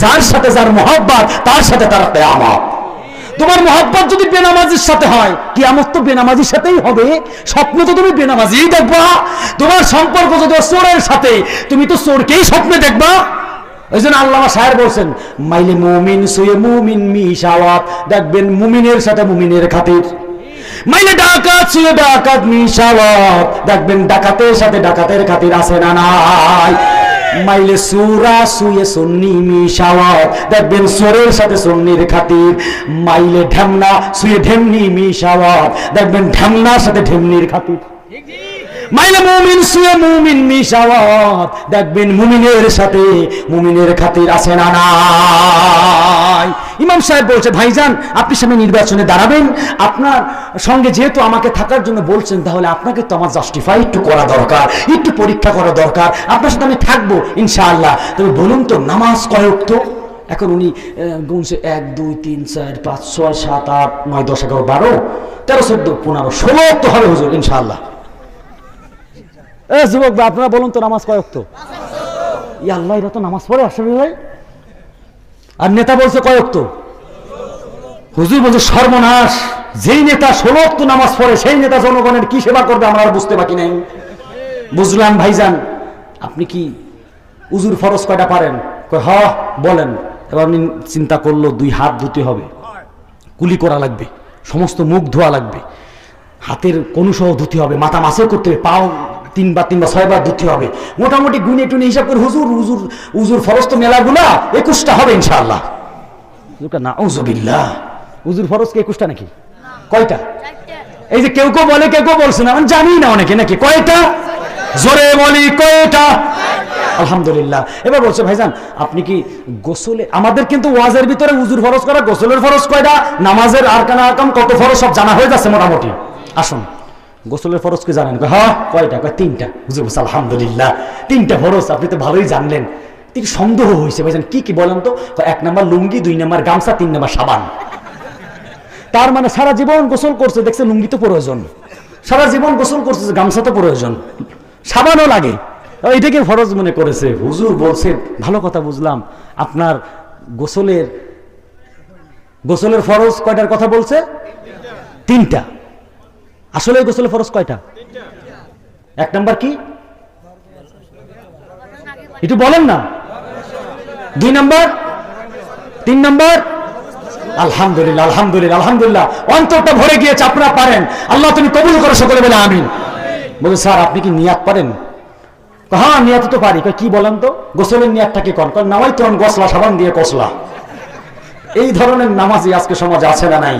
যার সাথে যার মহব্বত, তার সাথে তার কেয়ামত। তোমার মহব্বত যদি বেনামাজির সাথে হয়, কিয়ামত তো বেনামাজির সাথেই হবে। স্বপ্ন তো তুমি বেনামাজিই দেখবা। তোমার সম্পর্ক যদি চোরের সাথে, তুমি তো চোরকেই স্বপ্নে দেখবা। ওই জন্য আল্লাহ সাহেব বলছেন, মাইলে মুমিন সুয়ে মুমিন মিশাওয়াত, দেখবেন মুমিনের সাথে মুমিনের খাতির। মাইলে ডাকাত সুয়ে ডাকাত মিশাওয়াত, দেখবেন ডাকাতের সাথে ডাকাতের খাতির আছে না নাই? মাইলে সুরা সুয়ে সন্নি মিশাওয়াত দেখবেন সোরের সাথে সন্নির খাতির। মাইলে ঢেমনা সুয়ে ঢেমনি মিশাওয়াত দেখবেন ঢেমনার সাথে ঢেমনির খাতির। দেখবেন মুমিনের সাথে মুমিনের খাতির আছে না ইমাম সাহেব বলছে, ভাইজান, আপনি সামনে নির্বাচনে দাঁড়াবেন। আপনার সঙ্গে যেহেতু আমাকে থাকার জন্য বলছেন, তাহলে আপনাকে তো আমার জাস্টিফাই একটু করা দরকার, একটু পরীক্ষা করা দরকার। আপনার সাথে আমি থাকব, ইনশাআল্লাহ। তবে বলুন তো, নামাজ কয়েক তো এখন উনি গুনছে এক, দুই, তিন, চার, পাঁচ, ছয়, সাত, আট, নয়, দশ, এগারো, বারো, তেরো, চোদ্দ, পনেরো, ষোলো তো হবে হুজুর, ইনশাআল্লাহ। এ যুবক ভাই, আপনারা বলুন তো নামাজ কয়ক তো আল্লাহ এরা তো নামাজ পড়ে আসবে ভাই। আর নেতা বলছে কয়ক তো হুজুর বলছে সর্বনাশ যেই নেতা ষোলো তো নামাজ পড়ে সেই নেতা জনগণের কি সেবা করবে আমরা বুঝতে বাকি নেই। বুঝলাম ভাইজান আপনি কি উজুর ফরজ কয়টা পারেন? হ বলেন। এবার উনি চিন্তা করল দুই হাত ধুতে হবে। কুলি করা লাগবে। সমস্ত মুখ ধোয়া লাগবে। হাতের কনুসহ ধুতে হবে। মাথা মাসে করতে হবে। পাও তিনবার তিনবার ছয়বার ধুতে হবে। মোটামুটি গুনে টুনে হিসাব করে হুজুর হুজুর হুজুর ফরজ তো মেলাগুলা একুশটা হবে ইনশাআল্লাহ। না হুজুর ফরজ কি একুশটা নাকি? কয়টা? এই যে কেউ কেউ বলে কেউ কেউ বলছে না আমি জানি না অনেকে নাকি? কয়টা? জোরে বলি কয়টা? আলহামদুলিল্লাহ। এবার বলছে ভাইজান আপনি কি গোসলে আমাদের কিন্তু ওয়াজের ভিতরে উজুর ফরজ করা গোসলের ফরজ কয়টা? নামাজের আর কানা আকাম কত ফরজ সব জানা হয়ে যাচ্ছে মোটামুটি। আসুন। গোসলের ফরজ কি জানেন? হ্যাঁ কয়টা? কয়, তিনটা। হুজুর বলছে, আলহামদুলিল্লাহ। তিনটা ফরজ, আপনি তো ভালোই জানলেন। তিনি সন্দেহ হয়েছে, ভাইজান, কি কি বলেন তো? এক নাম্বার লুঙ্গি, দুই নাম্বার গামছা, তিন নাম্বার সাবান। তার মানে সারা জীবন গোসল করছে, দেখছে লুঙ্গি তো প্রয়োজন। সারা জীবন গোসল করছে, গামছা তো প্রয়োজন। সাবানও লাগে। এটাকে ফরজ মনে করেছে? হুজুর বলছে, ভালো কথা বুঝলাম। আপনার গোসলের গোসলের ফরজ কয়টার কথা বলছে? তিনটা। আসলে গোসলের ফরজ কয়টা? এক নাম্বার কি? একটু বলেন না। দুই নাম্বার? তিন নাম্বার? আলহামদুলিল্লাহ আলহামদুলিল্লাহ আলহামদুলিল্লাহ। অন্তরটা ভরে গিয়েছে আপনারা পারেন। আল্লাহ তুমি কবুল করে সকলে বলে আমিন। বলে স্যার আপনি কি নিয়াত পারেন? হ্যাঁ নিয়াত তো পারি। কি বলেন তো? গোসলের নিয়াতটা কি কয়, নামাই তো গসলা সাবান দিয়ে কসলা। এই ধরনের নামাজি আজকে সমাজে আছে না নাই?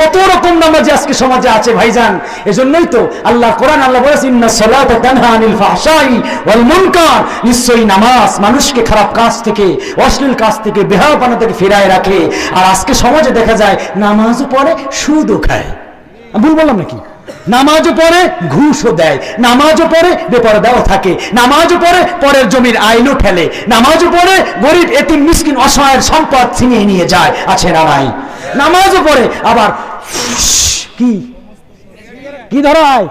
কত রকম নামাজি আজকে সমাজে আছে ভাইজান? এজন্যই তো আল্লাহ কোরআন আল্লাহ বলেছেন ইন্না সালাতা তানহা আনিল ফাহশাই ওয়াল মুনকার। নিশ্চয়ই নামাজ মানুষকে খারাপ কাজ থেকে, অশ্লীল কাজ থেকে, বেহায়াপনা থেকে ফেরায় রাখে। আর আজকে সমাজে দেখা যায়, নামাজও পড়ে, সুদও খায়। ভুল বললাম নাকি? নামাজও পড়ে, ঘুষও দেয়। নামাজও পড়ে, বেপরদাও থাকে। নামাজও পড়ে, পরের জমির আইনও ঠেলে নামাজও পড়ে, গরিব, এতিম, মিসকিন, অসহায়ের সম্পদ ছিনিয়ে নিয়ে যায়। আছে না নাই? নামাজও পড়ে, আবার কি? কি ধরায়?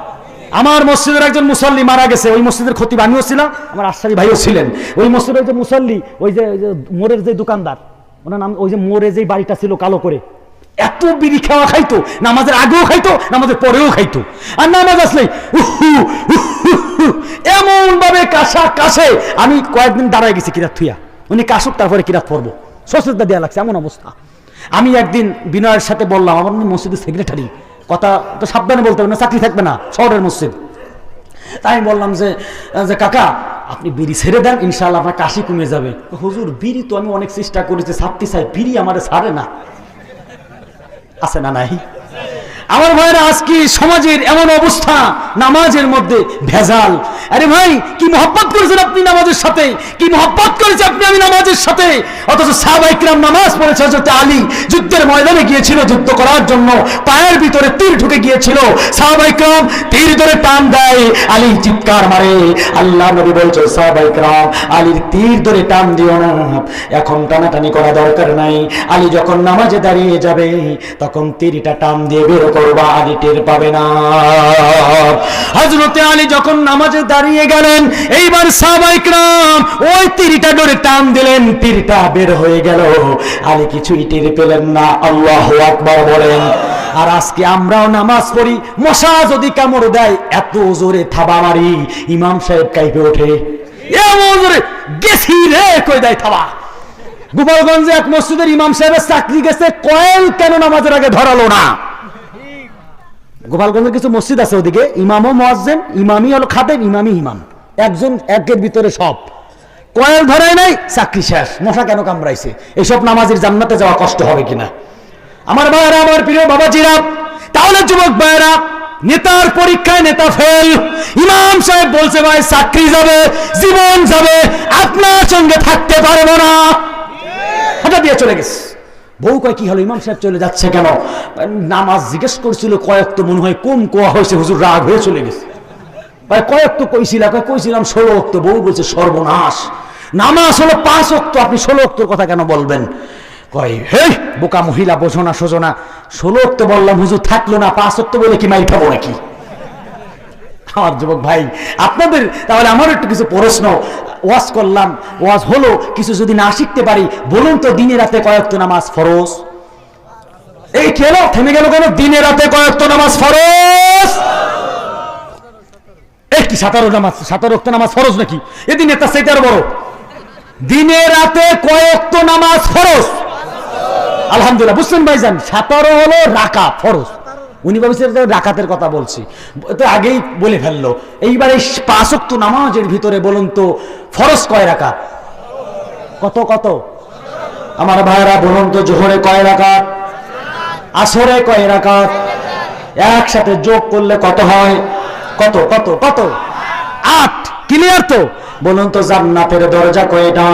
আমার মসজিদের একজন মুসল্লি মারা গেছে, ওই মসজিদের ক্ষতি আমিও ছিলাম, আমার আশারি ভাইও ছিলেন। ওই মসজিদের যে মুসল্লি, ওই যে মোড়ের যে দোকানদার, ওনার নাম, ওই যে মোড়ে যে বাড়িটা ছিল কালো করে, এত বিড়ি খাওয়া খাইতো, নামাজের আগেও খাইতো, নামাজের পরেও খাইতো। আর নামাজ আসলে এমন ভাবে কাশা কাশে আমি কয়েকদিন দাঁড়ায় গেছি কিরাত থুইয়া। উনি কাশুক, তারপরে কিরাত পড়ব। সচেতনতা দেওয়া লাগছে, এমন অবস্থা। আমি একদিন বিনয়ের সাথে বললাম, আমার মসজিদের সেক্রেটারি কথা তো সাবধানে বলতে হবে না, চাকরি থাকবে না, শহরের মসজিদ। তাই আমি বললাম যে যে কাকা, আপনি বিড়ি ছেড়ে দেন ইনশাল্লাহ আপনার কাশি কমে যাবে। হুজুর, বিড়ি তো আমি অনেক চেষ্টা করেছি ছাড়তে চাই বিড়ি আমার ছাড়ে না। আছে না নাই? আমার ভাইরা আজকে সমাজের এমন অবস্থা? নামাজের মধ্যে ভেজাল। আরে ভাই, কি মহব্বত করেছেন আপনি নামাজের সাথে? কি মহব্বত করেছে আপনি আমি নামাজের সাথে? অথচ সাহাবাইকরাম নামাজ পড়েছে হজরত আলী। যুদ্ধের ময়দানে গিয়েছিল যুদ্ধ করার জন্য। পায়ের ভিতরে তীর ঢুকে গিয়েছিল। সাহাবাইকরাম তীর ধরে টান দেয়। আলী চিৎকার মারে। আল্লাহ নবী বলছে সাহাবাইকরাম আলীর তীর ধরে টান দিও না। এখন টানাটানি করা দরকার নাই। আলী যখন নামাজে দাঁড়িয়ে যাবে, তখন তীরটা টান দিয়ে বের করবা আলী টের পাবে না। হজরতে আলী যখন নামাজে দাঁড়িয়ে গেলেন, এইবার সাবাইকরাম ওই তীরটা ধরে টান দিলেন, তীরটা বের হয়ে গেল। আলী কিছুই টের পেলেন না, আল্লাহ আকবার বলেন। আর আজকে আমরাও নামাজ পড়ি, মশা যদি কামড় দেয়, এত জোরে থাবা মারি। ইমাম সাহেব কাইপে ওঠে গেছি রে, কই দেয় থাবা? গোপালগঞ্জে এক মসজিদের ইমাম সাহেবের চাকরি গেছে, কয়েল কেন নামাজের আগে ধরালো না? গোপালগঞ্জের কিছু মসজিদ আছে ওদিকে। ইমামও মোয়াজ্জেন, ইমামই হলো খাদেম, ইমামই ইমাম। একজন, একের ভিতরে সব। কয়েল ধরায় নাই, চাকরি শেষ। মশা কেন কামড়াইছে? এইসব নামাজের জান্নাতে যাওয়া কষ্ট হবে কিনা? আমার ভাইয়েরা, আমার প্রিয় বাবাজিরা, তাহলে যুবক ভাইয়েরা, নেতার পরীক্ষায় নেতা ফেল। ইমাম সাহেব বলছে, ভাই, চাকরি যাবে, জীবন যাবে, আপনার সঙ্গে থাকতে পারব না। হঠাৎ দিয়ে চলে গেছে। বউ কয়, কি হলো, ইমাম সাহেব চলে যাচ্ছে কেন? নামাজ জিজ্ঞেস করছিল, কয়েক তো মনে হয় কম কোয়া হয়েছে, হুজুর রাগ হয়ে চলে গেছে। ভাই কয়েক তো কইছিলাম কয়, কইছিলাম ষোলো অক্ত, বউ বলছে সর্বনাশ। নামাজ হলো পাঁচ অক্ত, আপনি ষোলো অক্তর কথা কেন বলবেন? কয় হে বোকা মহিলা, বোঝো না, সোজো না। ষোলো অক্ত বললাম, হুজুর থাকল না, পাঁচ অক্ত বলে কি মাইর খাব নাকি? আমার যুবক ভাই, আপনাদের, তাহলে আমার একটু কিছু প্রশ্ন। ওয়াজ করলাম, ওয়াজ হলো, কিছু যদি না শিখতে পারি, বলুন তো দিনে রাতে কয়েকত নামাজ ফরজ? এই কেন থেমে গেল কেন? দিনে রাতে কয়েকত নামাজ ফরজ? এই কি, সাতারো নামাজ সাতারো নামাজ ফরজ নাকি? এদিন এটা সেটার বড়। দিনে রাতে কয়েকত নামাজ ফরজ। আলহামদুলিল্লাহ, বুঝছেন ভাইজান? সাতারো হলো রাকা ফরজ। উনি ভাবছেন যে রাকাতের কথা বলছি। তো আগেই বলে ফেলল, এইবার এই পাঁচক্ত নামাজের ভিতরে বলুন তো, ফরজ কয় রাকা কত কত? আমার ভাইরা বলুন তো, জোহরে কয় রাকাত? আসরে কয় রাকাত? একসাথে যোগ করলে কত হয়? কত কত কত? আট ক্লিয়ার তো? বলুন তো, জান্নাতের দরজা কয়টা?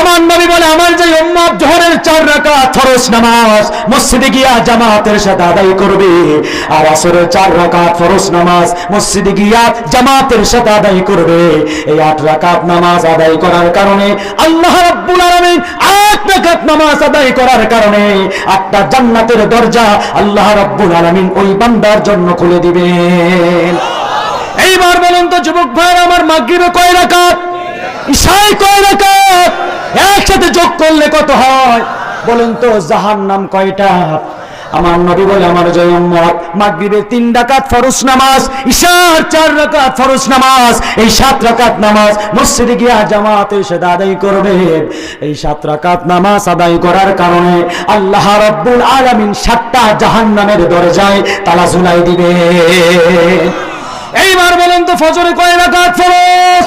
আমার নবী বলে, আমার যে উম্মত জোহরের চার রাকাত ফরজ নামাজ, মসজিদে গিয়া জামাতের সাথে আদায় করবে, আর আসরের চার রাকাত ফরজ নামাজ, মসজিদে গিয়া জামাতের সাথে আদায় করবে। এই আট রাকাত নামাজ আদায় করার কারণে, আল্লাহ রাব্বুল আলামিন আট রাকাত নামাজ আদায় করার কারণে আটটা জান্নাতের দরজা আল্লাহ রাব্বুল আলামিন ওই বান্দার জন্য খুলে দিবেন। এইবার বলুন তো, যুবক ভাইয়ের আমার মাগরিবে কয় রাকাত? ঈশায় কয় রাকাত? একসাথে যোগ করলে কত হয়? বলুন তো, জাহান নাম কয়টা? আমার নবী বলে আমার জয় উম্মত। তিন রাকাত ফরজ নামাজ, ঈশার চার রাকাত ফরজ নামাজ, এই সাত রাকাত নামাজ মসজিদে গিয়া জামাতে এসে আদায় করবে। এই সাত রাকাত নামাজ আদায় করার কারণে আল্লাহ রাব্বুল আলামিন সাতটা জাহান্নামের দরজায় তালা ঝুলাই দিবে। এইবার বলেন তো, ফজরে কয় রাকাত ফরজ?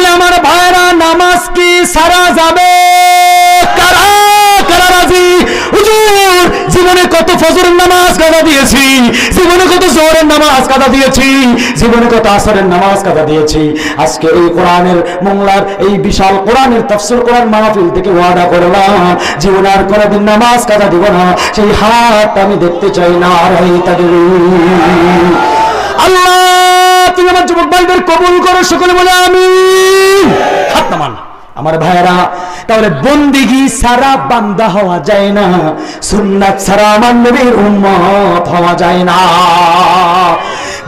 তাহলে আমার ভাইরা, নামাজ কি সারা যাবে? জীবনে কত ফজরের নামাজ কাদা দিয়েছি। জীবনে কত নামাজ কাদা দিয়েছি। জীবনে কত নামাজ কাদা দিয়েছি। আজকে এই কোরআনের মোংলার, এই বিশাল কোরআনের তফসিল কোরআন মাহফিল থেকে ওয়াদা করলাম। জীবনে আর কোনোদিন নামাজ কাদা দিব না। সেই হাত আমি দেখতে চাই না, আর তাদের আল্লাহ, তুমি আমার যুবক ভাইদের কবুল করো, সকলে বলে আমি হাত নামান। আমার ভাইয়েরা, তাহলে বন্দিগি সারা বান্দা হওয়া যায় না, সুন্নাত সারা আমার নবীর উম্মত হওয়া যায় না।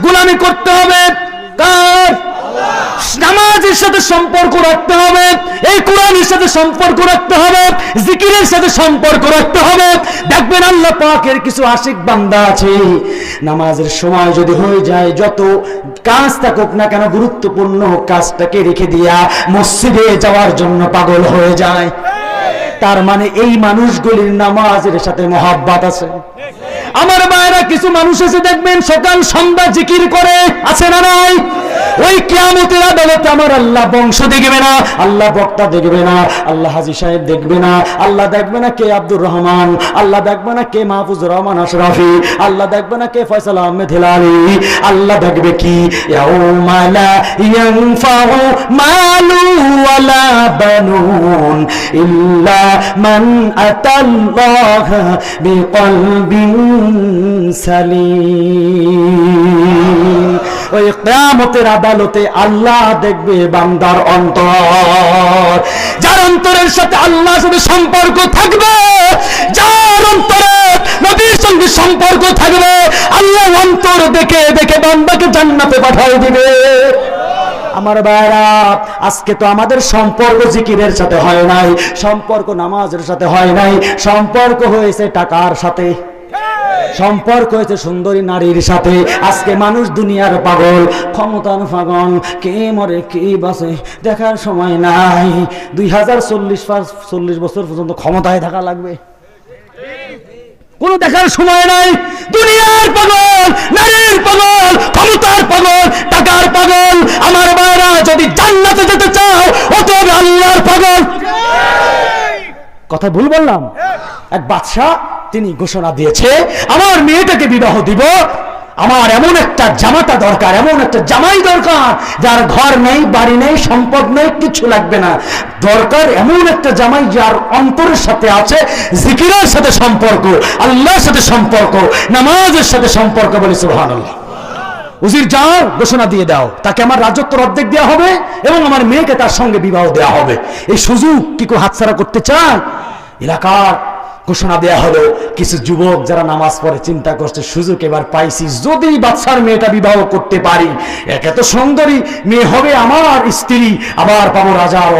গোলামি করতে হবে। কার? নামাজের সাথে সম্পর্ক রাখতে হবে, এই কোরআনের সাথে সম্পর্ক রাখতে হবে, জিকিরের সাথে সম্পর্ক রাখতে হবে। দেখবেন আল্লাহ পাকের কিছু আশিক বান্দা আছে। নামাজের সময় যদি হয়ে যায়, যত কাজ থাকুক না কেন, গুরুত্বপূর্ণ কাজটাকে রেখে দিয়া মসজিদে যাওয়ার জন্য পাগল হয়ে যায়। তার মানে এই মানুষগুলির নামাজের সাথে মহাব্বাত আছে। আমার মায়েরা কিছু মানুষ আছে, দেখবেন সকাল সন্ধ্যা জিকির করে, আছে না নাই? ওই কিয়ামতের আদালতে আমার আল্লাহ বংশ দেখবে না, আল্লাহ বক্তা দেখবে না, আল্লাহ হাজি সাহেব দেখবে না, আল্লাহ দেখবে না কে আব্দুর রহমান, আল্লাহ দেখবে না কে মাহফুজুর রহমান আশরাফি, আল্লাহ দেখবে না কে ফয়সাল আহমেদ হেলালি, আল্লাহ দেখবে কি? সালিম। ওই কিয়ামতের আদালতে আল্লাহ দেখবে বান্দার অন্তর। যার অন্তরের সাথে আল্লাহর সাথে সম্পর্ক থাকবে, যার অন্তরে নবীর সঙ্গে সম্পর্ক থাকবে, আল্লাহ অন্তর দেখে দেখে বান্দাকে জান্নাতে পাঠিয়ে দিবে। আমার ভাইরা আজকে তো আমাদের সম্পর্ক জিকিরের সাথে হয় নাই, সম্পর্ক নামাজের সাথে হয় নাই, সম্পর্ক হয়েছে টাকার সাথে। সম্পর্ক হয়েছে সুন্দরী নারীর সাথে। আজকে মানুষ দুনিয়ার পাগল, ক্ষমতার পাগল কে মরে, কে বাসে দেখার সময় নাই। দুই হাজার চল্লিশ চল্লিশ বছর পর্যন্ত ক্ষমতায় থাকা লাগবে। কোনো দেখার সময় নাই। দুনিয়ার পাগল, নারীর পাগল, ক্ষমতার পাগল, টাকার পাগল। আমার বাইরা যদি জান্নাতে যেতে চাও, অতএব আল্লাহর পাগল। কথা ভুল বললাম? এক বাদশাহ তিনি ঘোষণা দিয়েছে, আমার মেয়েটাকে বিবাহ দিব। আমার এমন একটা জামাতা দরকার, এমন একটা জামাই দরকার, যার ঘর নেই, বাড়ি নেই, সম্পদ নেই, কিছু লাগবে না। দরকার এমন একটা জামাই যার অন্তরের সাথে আছে, জিকিরের সাথে সম্পর্ক, আল্লাহর সাথে সম্পর্ক, নামাজের সাথে সম্পর্ক বলে সুবহানাল্লাহ। উজির, যাও, ঘোষণা দিয়ে দাও। তাকে আমার রাজত্বর অর্ধেক দেওয়া হবে এবং আমার মেয়েকে তার সঙ্গে বিবাহ দেওয়া হবে। এই সুযোগ কি কেউ হাতছাড়া করতে চায়? এলাকার ঘোষণা দেয়া হলো, কিছু যুবক যারা নামাজ পড়ে চিন্তা করছে, সুযোগ এবার পাইছি, যদি বাচ্চার মেয়েটা বিবাহ করতে পারি, একে তো সুন্দরী মেয়ে হবে আমার স্ত্রী, আবার পাবো রাজার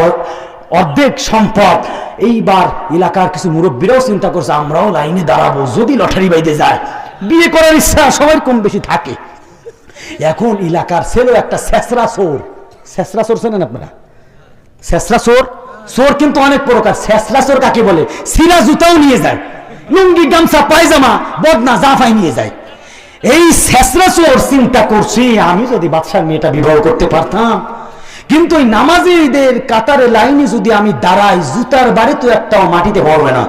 অর্ধেক সম্পদ। এইবার এলাকার কিছু মুরব্বীরাও চিন্তা করছে, আমরাও লাইনে দাঁড়াবো, যদি লটারি বাইতে যায়। বিয়ে করার ইচ্ছা সবার কম বেশি থাকে। এখন এলাকার ছেলে একটা শেষরা চোর। শেষরা চোর চেনেন আপনারা? শেষরা চোর? চোর কিন্তু অনেক প্রকার। শেষরা চোর কাকে বলে? সিরা জুতাও নিয়ে যায়। লুঙ্গি, গামছা, পায়জামা, বদনা, জাফাই নিয়ে যায়। এই শেষরা চোর চিন্তা করছি, আমি যদি বাদশার মেয়েটা বিবাহ করতে পারতাম। কিন্তু ওই নামাজিদের কাতারে লাইনে যদি আমি দাঁড়াই, জুতার বাড়ি তো একটাও মাটিতে পড়বে না।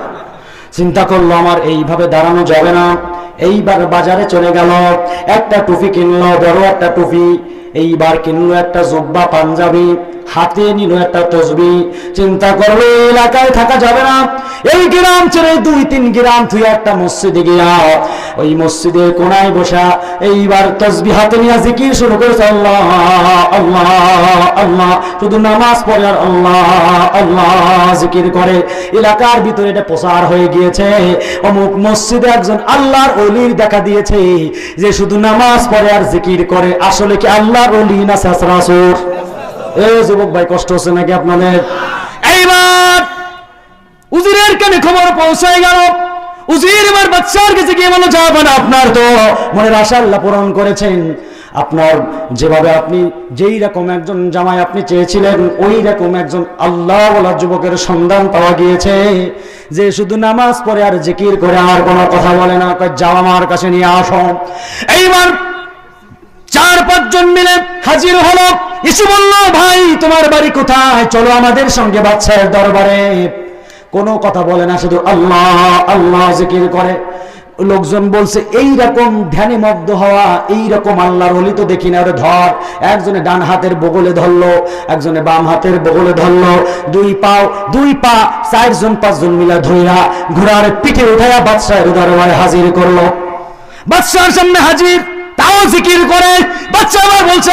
চিন্তা করল, আমার এইভাবে দাঁড়ানো যাবে না। এইবার বাজারে চলে গেল, একটা টুপি কিনলো, বড় একটা টুপি। এইবার কিনলো একটা জব্বা পাঞ্জাবি, হাতে নিল একটা তসবি। চিন্তা করল এলাকায় থাকা যাবে না। এই গ্রাম ছেড়ে দুই তিন গ্রাম তুই একটা মসজিদে গিয়া ওই মসজিদের কোনায় বসা, এইবার তসবি হাতে নিয়ে জিকির শুরু করেছে, আল্লাহ আল্লাহ আল্লাহ। শুধু নামাজ পড়ে আর আল্লাহ আল্লাহ জিকির করে। এলাকার ভিতরে এটা প্রচার হয়ে গিয়েছে। অমুক মসজিদে একজন আল্লাহর অলির দেখা দিয়েছে, যে শুধু নামাজ পড়ে আর জিকির করে। আসলে কি আল্লাহর অলি না শেষরাসুর এ যুবক ভাই, কষ্ট হচ্ছে নাকি আপনাদের? এইবার উজিরের কানে খবর গেল। উজির এবার বাচ্চার কাছে গিয়ে আপনার তো। আশা আল্লাহ পূরণ করেছেন। আপনার যেভাবে আপনি যেই রকম একজন জামাই আপনি চেয়েছিলেন, ওই রকম একজন আল্লাহ যুবকের সন্ধান পাওয়া গিয়েছে। যে শুধু নামাজ পড়ে আর জিকির করে আর কোনো কথা বলে না যাও আমার কাছে নিয়ে আসো। এইবার চার পাঁচজন মিলে হাজির হলো। ইসু বলল, ভাই, তোমার বাড়ি কোথায়? চলো আমাদের সঙ্গে বাচ্চার দরবারে। কোনো কথা বলে না, শুধু আল্লাহ আল্লাহ জিকির করে। লোকজন বলছে এই রকম ধ্যানে মগ্ন হওয়া এই রকম আল্লাহর অলি তো দেখি না ওরে ধর। একজনে ডান হাতের বগলে ধরলো, একজনে বাম হাতের বগলে ধরলো। দুই পাও, দুই পা, চারজন, পাঁচজন মিলা ধইরা ঘোড়ার পিঠে উঠাইয়া বাদশাহের দরবারে হাজির করল। বাদশাহের সামনে হাজির। তাও জিকির করে। বাচ্চা আবার বলছে,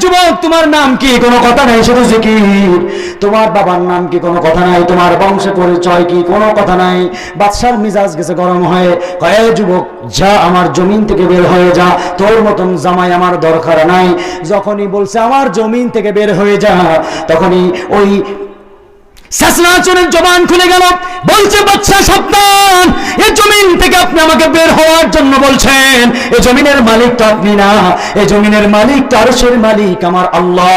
যুবক, তোমার নাম কি? কোনো কথা নাই, শুধু জিকির। তোমার বাবার নাম কি? কোনো কথা নাই। তোমার বংশ পরিচয় কি? কোনো কথা নাই। বাদশার মিজাজ গেছে গরম হয়ে। কয়ে যুবক, যা আমার জমিন থেকে বের হয়ে যা। তোর মতন জামাই আমার দরকার নাই। যখনই বলছে, আমার জমিন থেকে বের হয়ে যা। তখনই ওই শেষনাচনের জবান খুলে গেল। বলছে, বাচ্চা এ জমিন থেকে আপনি আমাকে বের হওয়ার জন্য বলছেন। এ জমিনের আপনি না। এ জমিনের মালিক তো আরশের মালিক, আমার আল্লাহ।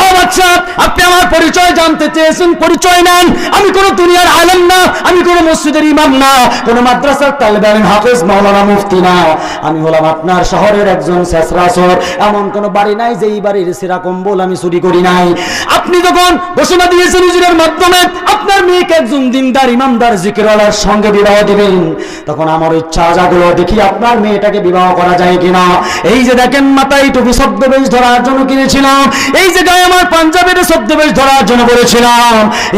ও বাচ্চা, আপনি আমার পরিচয় জানতে চেয়েছেন, পরিচয় নেন। আমি কোন দুনিয়ার না, আমি কোন মসজিদের ইমাম না, কোন মাদ্রাসার হাফেজ মাওলানা মুফতি না। আমি হলাম আপনার শহরের একজন শেষরাসর। এমন কোন বাড়ি নাই যে এই বাড়ির সেরা কম্বল আমি চুরি করি নাই। আপনি যখন দিয়েছেন হুজুরের মাধ্যমে, আপনার মেয়েকে একজন দিনদার, ইমামদার, জিকিরওয়ালার সঙ্গে বিবাহ দিবেন। তখন আমার ইচ্ছা জাগলো, দেখি আপনার মেয়েটাকে বিবাহ করা যায় কিনা। এই যে দেখেন, মাথায় টুপি শব্দবেশ ধরার জন্য কিনেছিলাম। এই যে গায়ে আমার পাঞ্জাবের শব্দবেশ ধরার জন্য বলেছিলাম।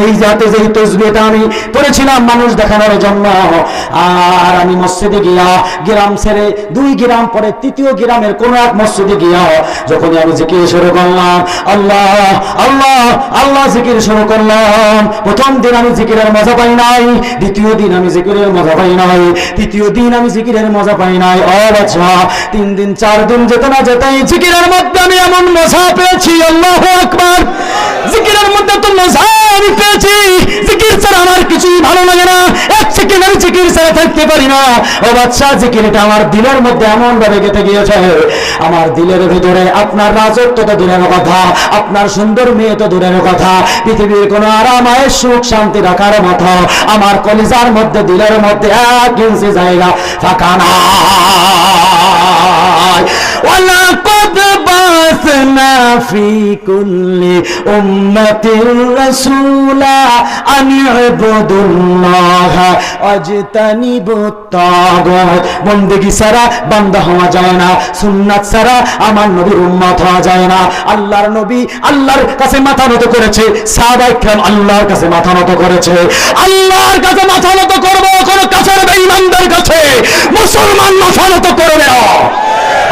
এই যে হাতে যে তসবিটা আমি পড়েছিলাম মানুষ দেখানোর জন্য। আর আমি মসজিদে গিয়া গ্রাম ছেড়ে দুই গ্রাম পরে তৃতীয় গ্রামের কোন এক মসজিদে গিয়া যখনই আমি জিকির শুরু করলাম, আল্লাহ আল্লাহ আল্লাহ জিকির শুরু করলাম। প্রথম দিন আমি জিকিরের মজা পাই নাই, দ্বিতীয় দিন আমি জিকিরের মজা পাই নাই, তৃতীয় দিন আমি জিকিরের মজা পাই নাই। বাচ্চা, তিন দিন, চার দিন যেতে না যেতেই জিকিরের মধ্যে আমি এমন মজা পেয়েছি, আল্লাহ আকবার। জিকিরের মধ্যে তো মজা আমি পেয়েছি, জিকির ছাড়া আমার কিছুই ভালো লাগে না, এক সেকেন্ড আমি জিকির ছাড়া থাকতে পারি না। ও বাচ্চা, জিকিরটা আমার দিলের মধ্যে এমন ভাবে গেঁথে গিয়েছে আমার দিলের ভিতরে আপনার রাজত্ব তো দূরের কথা, আপনার সুন্দর মেয়ে তো দূরের কথা, পৃথিবীর কোনো আরামায় সুখ শান্তি রাখার মতো, আমার কলিজার মধ্যে দিলের মধ্যে এক ইঞ্চি জায়গা ফাঁকা না بعثنا في كل أمة رسولا أن اعبدوا الله واجتنبوا الطاغوت বন্দেগি ছাড়া বান্দা হওয়া যায় না সুন্নাত ছাড়া আমার নবীর উম্মত হওয়া যায় না আল্লাহর নবী আল্লাহর কাছে মাথা নত করেছে সাহাবায়ে کرام আল্লাহর কাছে মাথা নত করেছে আল্লাহর কাছে মাথা নত করব কোন কাছের বেঈমানদের কাছে মুসলমান মাথা নত করবে না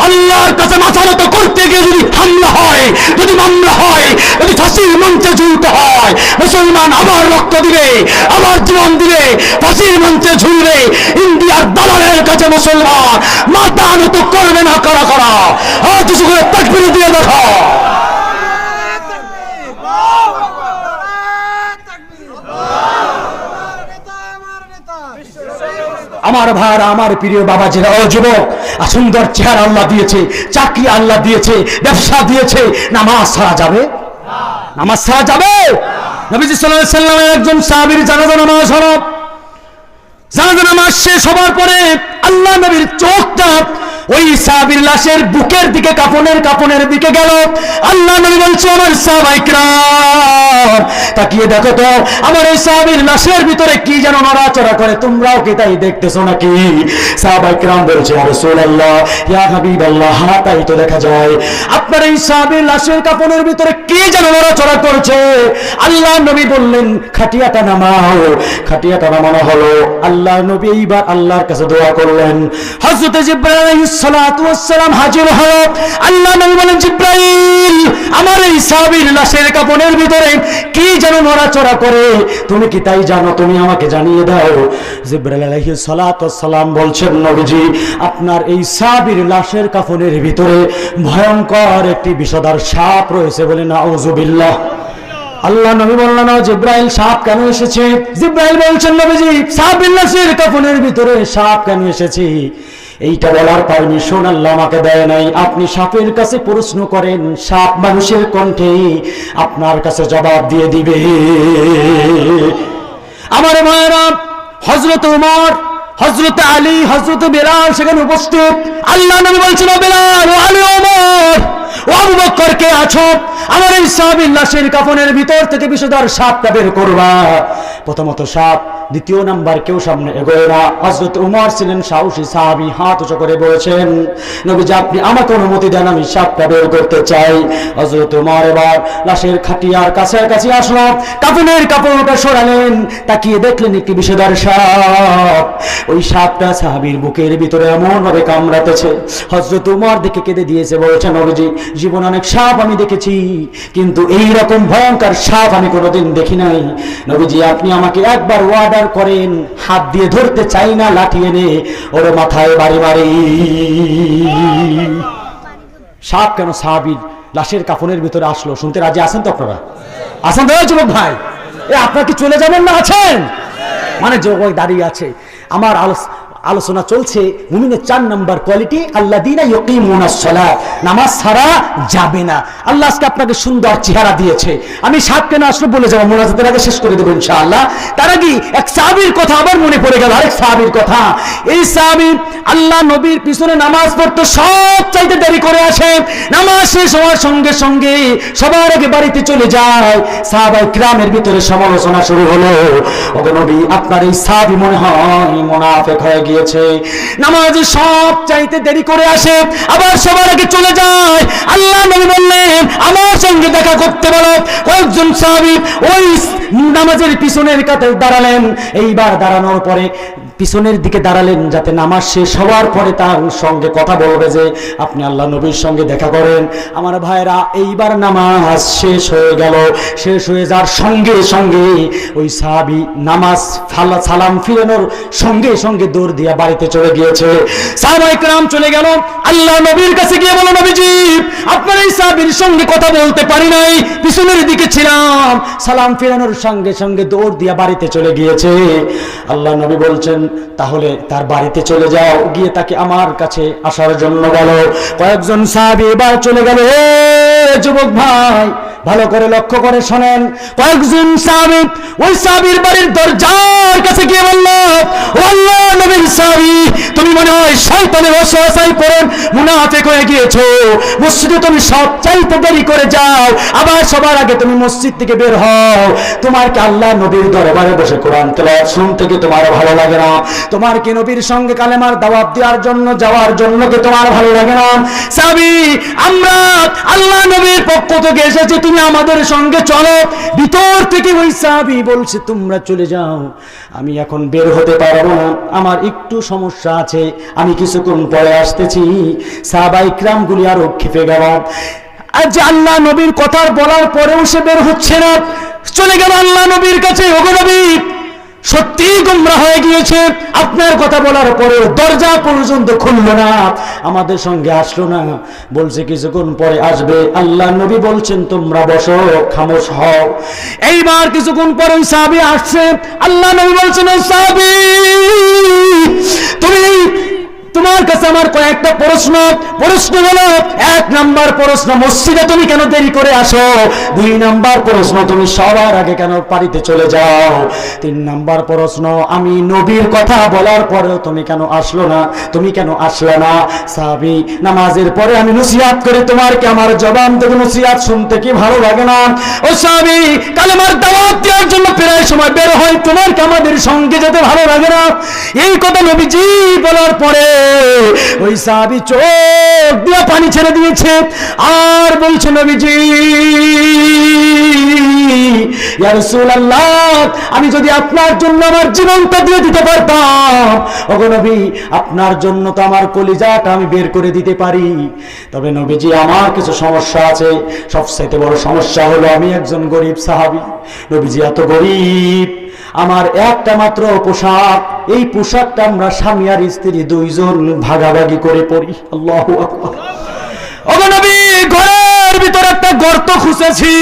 আল্লাহর কাছে মাথা নত করতে গিয়ে যদি হামলা হয়, যদি মামলা হয়, যদি ফাঁসির মঞ্চে ঝুলতে হয়, মুসলমান আবার রক্ত দিবে, আবার জীবন দিবে, ফাঁসির মঞ্চে ঝুলবে, ইন্ডিয়ার দালালের কাছে মুসলমান মাথা নত করবে না, কারা, করা? উঁচু করে তাকবির দিয়ে দেখো। আমার ভার আমার প্রিয় বাবা ও যুবক সুন্দর চেহারা আল্লাহ দিয়েছে, চাকরি আল্লাহ দিয়েছে, ব্যবসা দিয়েছে। নামাজ ছাড়া যাবে? নামাজ ছাড়া যাবে? সাল্লাহ একজন সাহাবির জানাজা নামাজ হরফ জানাজা নামাজ শেষ হবার পরে আল্লাহ নবীর চোখটা ওই সাহাবীর লাশের বুকের দিকে কাপনের কাপনের দিকে গেল। আল্লাহ নবী বলছে, আমার সাহাবাইকরাম তাকিয়ে দেখো তো, আমার এই সাহাবীর লাশের ভিতরে কি যেন নড়াচড়া করে, তোমরাও কি তাই দেখতেছো নাকি? সাহাবাইকরাম বলছে আর রাসূলুল্লাহ, ইয়া হাবিবাল্লাহ হ্যাঁ তাই তো দেখা যায়। আপনার এই সাহাবীর লাশের কাপনের ভিতরে কি যেন নড়াচড়া করছে? আল্লাহ নবী বললেন, খাটিয়াটা নামাও, খাটিয়াটা নামানো হলো। আল্লাহ নবী এইবার আল্লাহর কাছে দোয়া করলেন। সালাতু ওয়াস সালাম হাজির হলো। আল্লাহ নবী বলেন, জিব্রাইল, আমার এই সাহাবীর লাশের কাপনের ভিতরে কি যেন নড়াচড়া করে? তুমি কি তাই জানো? তুমি আমাকে জানিয়ে দাও। জিব্রাইল সালাম বলছেন, নবীজি, আপনার এই সাহাবীর লাশের কাফনের ভিতরে ভয়ঙ্কর একটি বিষদার সাপ রয়েছে বলে নাউজুবিল্লাহ। আল্লাহ নবী বললেন জিব্রাইল, সাপ কেন এসেছে? জিব্রাইল বলছেন, নবীজি সাপ বিল্লাসের কাফনের ভিতরে সাপ কেন এসেছে? এইটা বলার পারমিশন আল্লাহ আমাকে দেয় নাই। আপনি সাপের কাছে প্রশ্ন করেন, সাপ মানুষের কণ্ঠে আপনার কাছে জবাব দিয়ে দিবে। আমার মায়েরা হজরত উমর হজরত আলী হজরত বেলাল সেখানে উপস্থিত। আল্লাহ নবী বলছিল বেলাল, ও আলী ওমর ও আবু কে আছো? আমার এই সাহাবীর লাশের কাফনের ভিতর থেকে বিষধর সাপটা বের করবা। প্রথমত সাপ দ্বিতীয় নাম্বার কেউ সামনে এগোয় না। হজরত উমর ছিলেন সাহসী সাহাবী, হাত উঁচু করে বলেছেন, নবীজি, আপনি আমাকে অনুমতি দেন, আমি সাপটা বের করতে চাই। হজরত উমর এবার লাশের খাটিয়ার কাছাকাছি আসলো, কাফনের কাপড়টা সরালেন, তাকিয়ে দেখলেন একটি বিষধর সাপ। ওই সাপটা সাহাবীর বুকের ভিতরে এমনভাবে কামড়াতেছে। হজরত উমর দেখে কেঁদে দিয়েছে, বলেছে, নবীজি, জীবন অনেক সাপ আমি দেখেছি, কিন্তু এই রকম ভয়ঙ্কর সাপ আমি কোনোদিন দেখি নাই। নবীজি, আপনি আমাকে একবার ওয়ার্ডার করেন। হাত দিয়ে ধরতে চাই না লাঠি এনে। ওর মাথায় বাড়ি বাড়ি। সাপ কেন সাহাবির লাশের কাফনের ভিতরে আসলো? শুনতে রাজি আছেন তো আপনারা? আছেন তো যুবক ভাই? এ, আপনার কি চলে যাবেন না আছেন? মানে যে ওই দাঁড়িয়ে আছে। আমার আলোচ- আলোচনা চলছে মুমিনের চার নাম্বার কোয়ালিটি আল্লাহ দিনা নামাজ ছাড়া যাবে না। আল্লাহ আজকে আপনাকে সুন্দর চেহারা দিয়েছে। আমি সাত কেন আসলে বলে যাব, মোনাজাতের আগে শেষ করে দেবো ইনশাআল্লাহ। তার আগে এক সাহাবীর কথা আবার মনে পড়ে গেল, আরেক সাহাবীর কথা। এই সাহাবী আল্লাহ নবীর পিছনে নামাজ পড়তে সব চাইতে দেরি করে আসে। নামাজ শেষ হওয়ার সঙ্গে সঙ্গে সবার আগে বাড়িতে চলে যায়। সাহাবাই গ্রামের ভিতরে সমালোচনা শুরু হলো। ওগো নবী, আপনার এই সাহাবী মনে হয় মোনাফেক হয়ে গিয়েছে নামাজ সব চাইতে দেরি করে আসে, আবার সবার আগে চলে যায়। আল্লাহ নবী বললেন, আমার সঙ্গে দেখা করতে বলো। কয়েকজন সাহাবি ওই নামাজের পিছনের কাতে দাঁড়ালেন। এইবার দাঁড়ানোর পরে পিছনের দিকে দাঁড়ালেন যাতে নামাজ শেষ হওয়ার পরে তার সঙ্গে কথা বলবে যে, আপনি আল্লাহ নবীর সঙ্গে দেখা করেন। আমার ভাইরা এইবার নামাজ শেষ হয়ে গেল। শেষ হয়ে যাওয়ার সঙ্গে সঙ্গে ওই সাহাবি নামাজ ফালা সালাম ফিরানোর সঙ্গে সঙ্গে দৌড় দিয়া বাড়িতে চলে গিয়েছে। সাহাবাই রাম চলে গেল। আল্লাহ নবীর কাছে গিয়ে বলো নবীজি, আপনার এই সাহাবির সঙ্গে কথা বলতে পারি নাই। পিছনের দিকে ছিলাম। সালাম ফিরানোর সঙ্গে সঙ্গে দৌড় দিয়া বাড়িতে চলে গিয়েছে। আল্লাহ নবী বলছেন তাহলে তার বাড়িতে চলে যাও। গিয়ে তাকে আমার কাছে আসার জন্য বলো। কয়েকজন সাহাবি এবার চলে গেল যুবক ভাই, ভালো করে লক্ষ্য করে শোনেন। কয়েকজন সাহাবি ওই সাহাবির বাড়ির দরজার কাছে গিয়ে বলল, ও আল্লাহ, নবীর মনে গিয়েছো। তুমি সব করে যাও, আবার সবার আগে তুমি মসজিদ থেকে বের হও। তোমার কি আল্লাহ নবীর বসে তোমার ভালো লাগে না? তোমার কি নবীর সঙ্গে কালেমার দেওয়ার জন্য, যাওয়ার জন্য তোমার ভালো লাগে না? সাবি আল্লাহ নবীর পক্ষ থেকে এসেছি, তুমি আমাদের সঙ্গে চলো। ভিতর থেকে ওই সাবি বলছে, তোমরা চলে যাও। আমি এখন বের হতে পারব না। আমার একটু সমস্যা আছে। আমি কিছুক্ষণ পরে আসতেছি। সাবাই ক্রামগুলি আরও ক্ষেপে গেল। আর যে আল্লাহ নবীর কথার বলার পরেও সে বের হচ্ছে না। চলে গেল আল্লাহ নবীর কাছে, ওগো সত্যি গুমরা হয়ে গিয়েছে। আপনার কথা বলার পরে দরজা পর্যন্ত খুললো না। আমাদের সঙ্গে আসলো না। বলছে, কিছুক্ষণ পরে আসবে। আল্লাহ নবী বলছেন, তোমরা বসো, খামোশ হও। এইবার কিছুক্ষণ পরে সাহাবি আসছে। আল্লাহ নবী বলছেন "ও সাহাবী, তুমি তোমার কাছে আমার কয়েকটা প্রশ্ন। প্রশ্ন হলো, এক নাম্বার প্রশ্ন, মসজিদে তুমি কেন দেরি করে আসো? দুই নাম্বার প্রশ্ন, তুমি সবার আগে কেন বাড়িতে চলে যাও? তিন নাম্বার প্রশ্ন, আমি নবীর কথা বলার পরেও তুমি কেন আসলো না? তুমি কেন আসলে না? সাহাবি, নামাজের পরে আমি নসিহাত করে তোমার কি আমার জবান থেকে নসিহাত শুনতে কি ভালো লাগে না? ও সাহাবি, কালেমার দাওয়াত দেওয়ার জন্য প্রায় সময় বের হয়, তোমার কি আমাদের সঙ্গে যেতে ভালো লাগে না? এই কথা নবীজি বলার পরে ওই সাহাবি চোখ দিয়ে পানি ছেড়ে দিয়েছে। আর বলছে নবীজি আমি যদি আপনার জন্য আমার জীবনটা দিয়ে দিতে পারতাম নবী, আপনার জন্য তো আমার কলিজাটা আমি বের করে দিতে পারি। তবে নবীজি, আমার কিছু সমস্যা আছে। সবচেয়ে বড় সমস্যা হলো আমি একজন গরিব সাহাবী। নবীজি, এত গরিব। আমার একটা মাত্র পোশাক। এই পোশাকটা আমরা স্বামী আর স্ত্রী দুইজন ভাগাভাগি করে পড়ি আল্লাহ ঘরের ভিতরে একটা গর্ত খুঁজেছি।